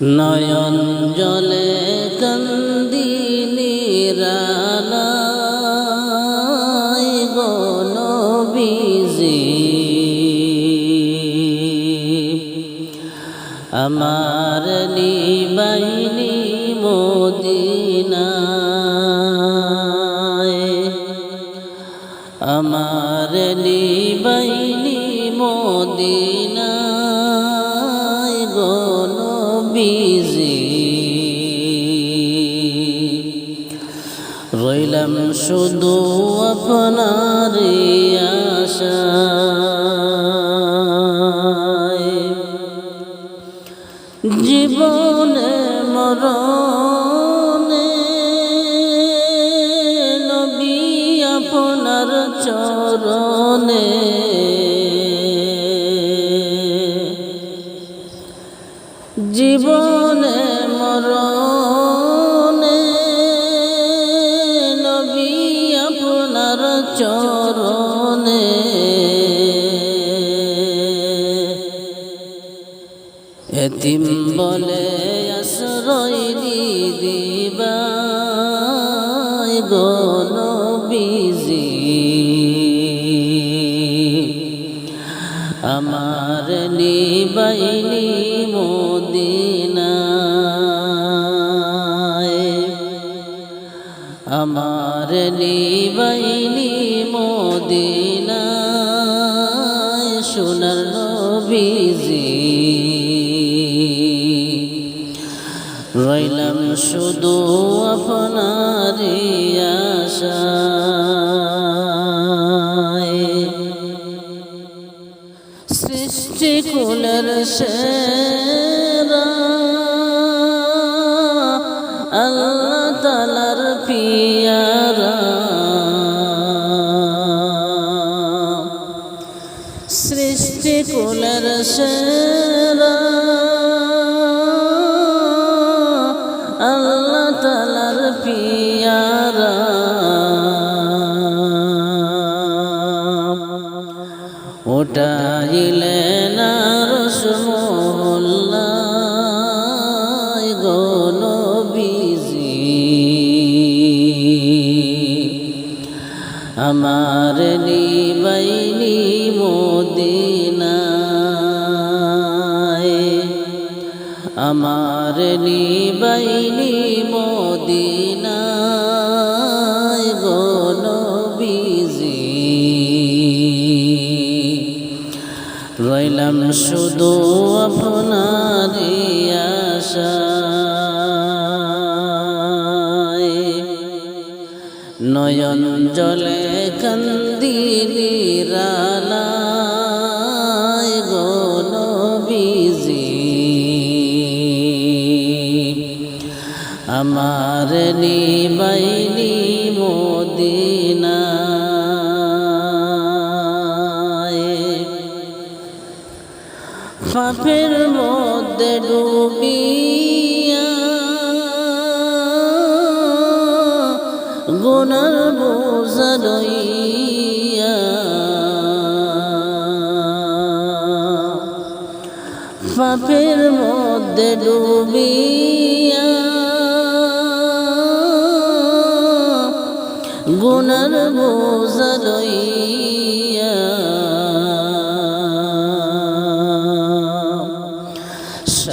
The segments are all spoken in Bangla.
নয়ন জলে কন্দিনীরানায় গণ বিজি আমার নিবাইনি মোদিনায় আমার নিবাইনি শুধু আপনার আশায় জীবনে মরণে জীবনে মরণে এতিম বলে আশ্রয় দিবাই গণ বিজি আমার নিবাইনি মোদিনায় আমার নিবাইনি মোদিনায় সোনার নবীজি। শুধু আপনার পিয়ারা ওটাইলে না রসমোল্লায় গণ বিজি আমার নিবাইনি মোদিনায়। আমার নিবাইনি শুধু আপনার আশায় নয়ন জলে কন্দিলি রালায় গণ বিজি আমার নিবাইনি মোদিনায় ফাফের মধ্যে ডুবিয়া গুনার বোঝা লইয়া। ফাফের মধ্যে ডুবিয়া গুনার বোঝা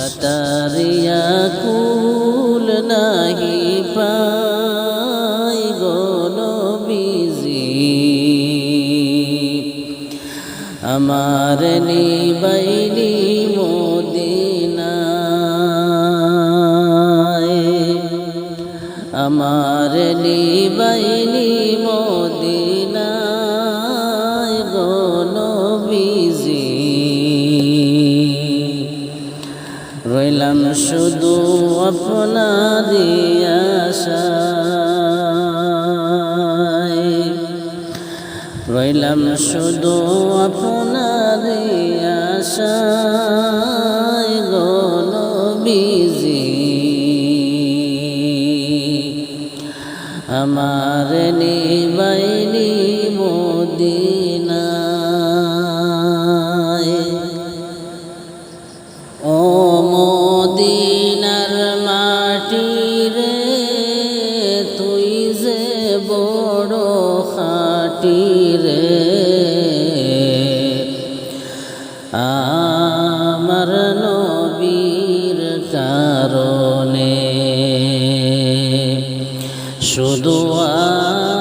সতারিয়া কুল নাহি পাই গণ বিজি আমার নিবাইনি মোদিনায় আমার নিবাইনি মোদিনায় শুধু আপনার আশায় রইলাম শুধু আপনার আশায় মদিনার মাটি রে তুই যে বড় খাটি রে। আমার নবীর কারণে শুধু আ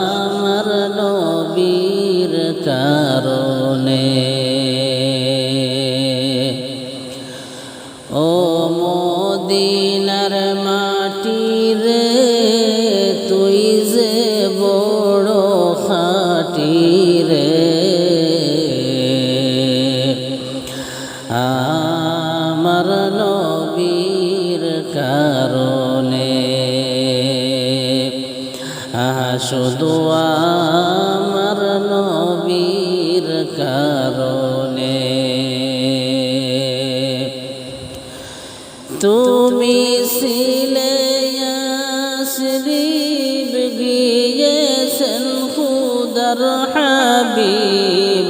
শুধু আমার নবীর কারণে তুমি ছিলে শরীফ গিয়েছেন খুদার হাবিব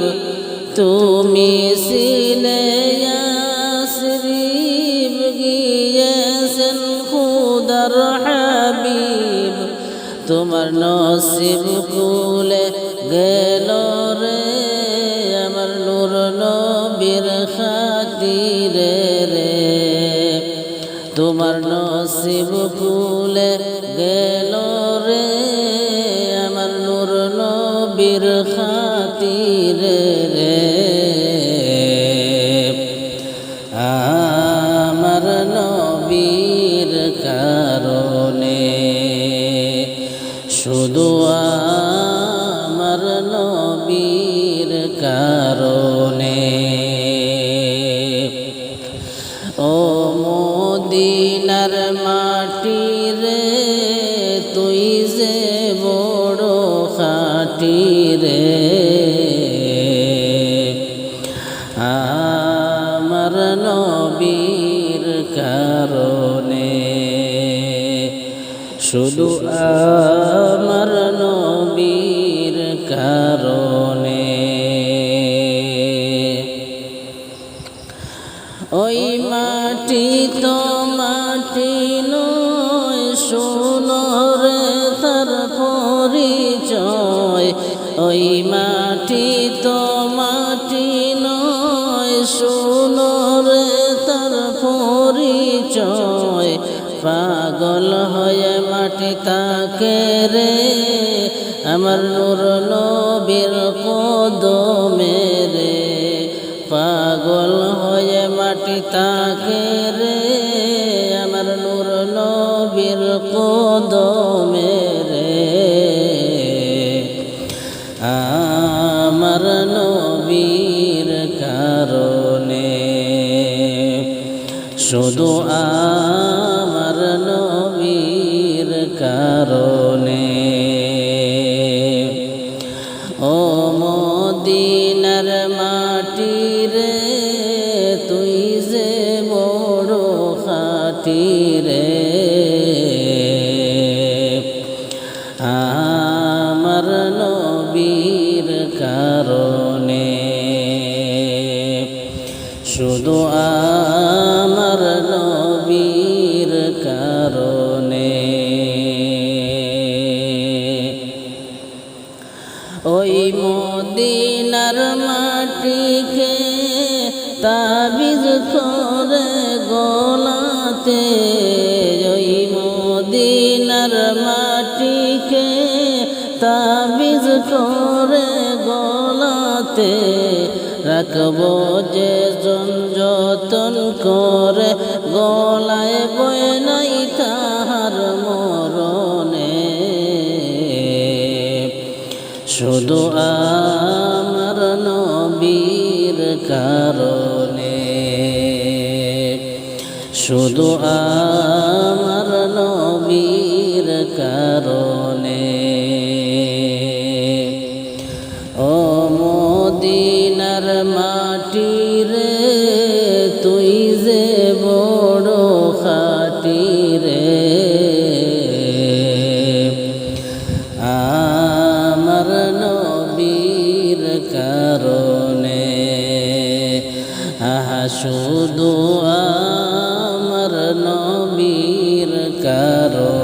তুমি ছিলে শরীফ গিয়েছেন খুদার হাবিব তোমার নসিব কুলে গেল রে। মদিনার মাটি রে তুই যে বড় খাটি রে। আমার নবীর কারণে শুধু আমার সুনরে তার পরিচয়। পাগল হয়ে মাটি তাকে রে, আমার নূর নবীর কদমে রে। পাগল হয়ে মাটি তাকে রে, আমার নূর নবীর কদমে শুধু আমার নবীর কারণে। ও মদিনার মাটি রে তুই যে বড় খাটি রে আমার নবীর কারণে। শুধু আমার যে যতন করে গলায় বয়ে নাই তাহার মরণে। শুধু আমার নবীর কারণে। শুধু রে তুই যে বড় খাটি রে আমার নবীর কারণে আহা শুধু আমার নবীর কারণে